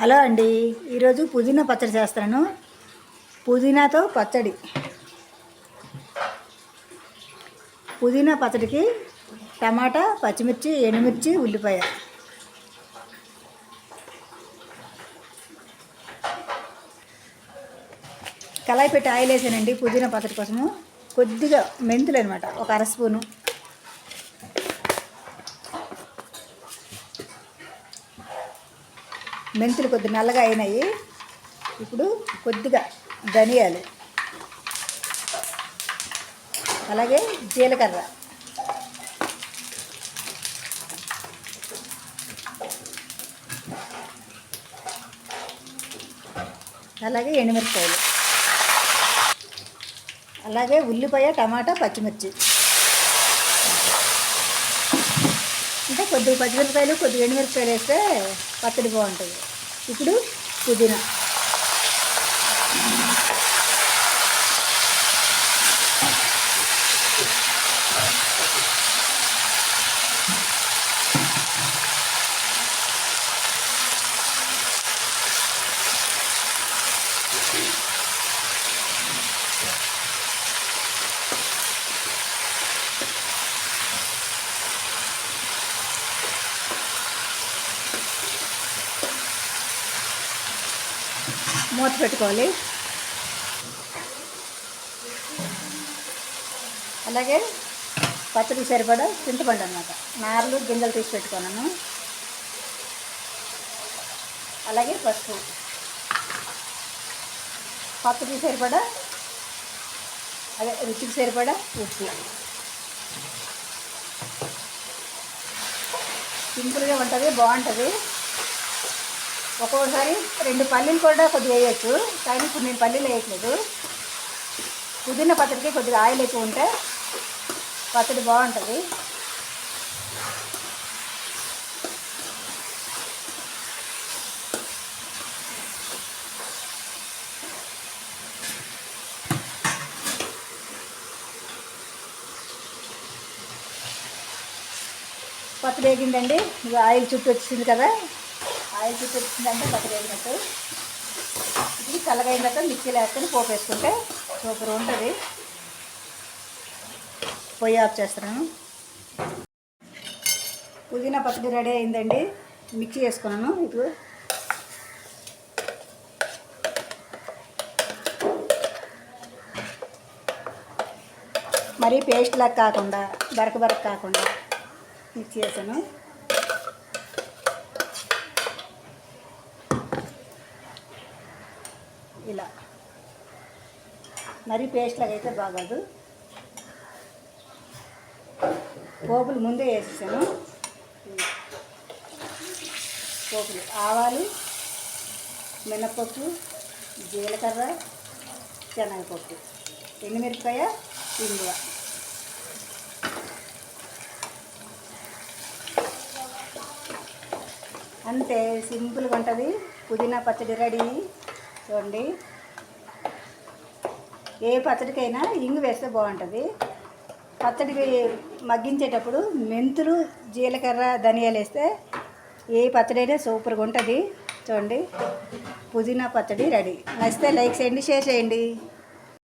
Hello అండి. ఈరోజు పుదీనా పచ్చడి చేస్తాను పుదీనాతో పచ్చడి. పుదీనా పచ్చడికి టమాటా పచ్చిమిర్చి ఎండుమిర్చి ఉల్లిపాయ. కళాయి పెట్టి ఆయిల్ వేసానండి పుదీనా పచ్చడి కోసము. కొద్దిగా మెంతులు అనమాట. ఒక అర స్పూను. మెంతులు కొద్ది నల్లగా అయినాయి. ఇప్పుడు కొద్దిగా ధనియాలు. అలాగే జీలకర్ర. అలాగే ఎండుమిరపకాయలు అలాగే ఉల్లిపాయ టమాటా పచ్చిమిర్చి. కొద్దిగా పచ్చిమిరపకాయలు కొద్దిగా ఎండుమిరపకాయలు వేస్తే పచ్చడి బాగుంటుంది. ఇప్పుడు పుదీనా. మూత పెట్టుకోవాలి. అలాగే పచ్చడి సరిపడా చింతపండు అనమాట నార్లు గింజలు తీసి పెట్టుకున్నాను. అలాగే పసుపు. పచ్చడి సరిపడా అదే రుచికి సరిపడా ఉప్పు. సింపుల్గా ఉంటుంది బాగుంటుంది. ఒక్కొక్కసారి రెండు పల్లీలు కూడా కొద్దిగా వేయచ్చు. కానీ ఇప్పుడు నేను పల్లీలు వేయట్లేదు. పుదీనా పచ్చడికి కొద్దిగా ఆయిల్ ఎక్కువ ఉంటే పచ్చడి బాగుంటుంది. పచ్చడి వేగిందండి. ఆయిల్ చుట్టూ వచ్చింది కదా. ఆయిల్ చుట్టూ వచ్చిందంటే పచ్చడి ఇది చల్లగైన తర్వాత మిక్సీలో వేసుకొని పోపు వేసుకుంటే సూపర్ ఉంటుంది. పొయ్యి ఆఫ్ చేస్తున్నాను. పుదీనా పచ్చడి రెడీ అయిందండి. మిక్సీ వేసుకున్నాను ఇప్పుడు. మరీ పేస్ట్ లాగా కాకుండా బరక బరక కాకుండా మిక్సీ వేసాను. ఇలా. మరీ పేస్ట్ లాగా అయితే బాగోదు. పోపులు ముందే వేసేసాను. పోపులు ఆవాలు మినపప్పు జీలకర్ర శనగపప్పు ఎండుమిరపకాయ ఇంగువ. అంతే సింపుల్గా ఉంటుంది. పుదీనా పచ్చడి రెడీ. చూడండి. ఏ పచ్చడికైనా ఇంగు వేస్తే బాగుంటుంది. పచ్చడి మగ్గించేటప్పుడు మెంతులు జీలకర్ర ధనియాలు వేస్తే ఏ పచ్చడి అయినా సూపర్గా ఉంటుంది. చూడండి. పుదీనా పచ్చడి రెడీ. నచ్చితే లైక్ చేయండి షేర్ చేయండి.